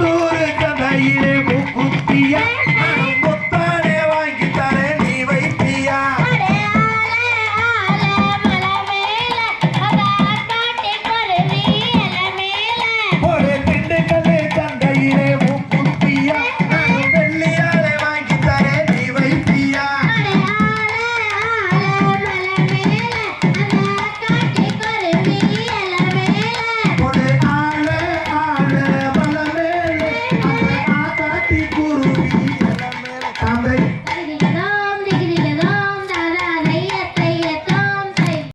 Puthur கதையிலே முக்குத்திய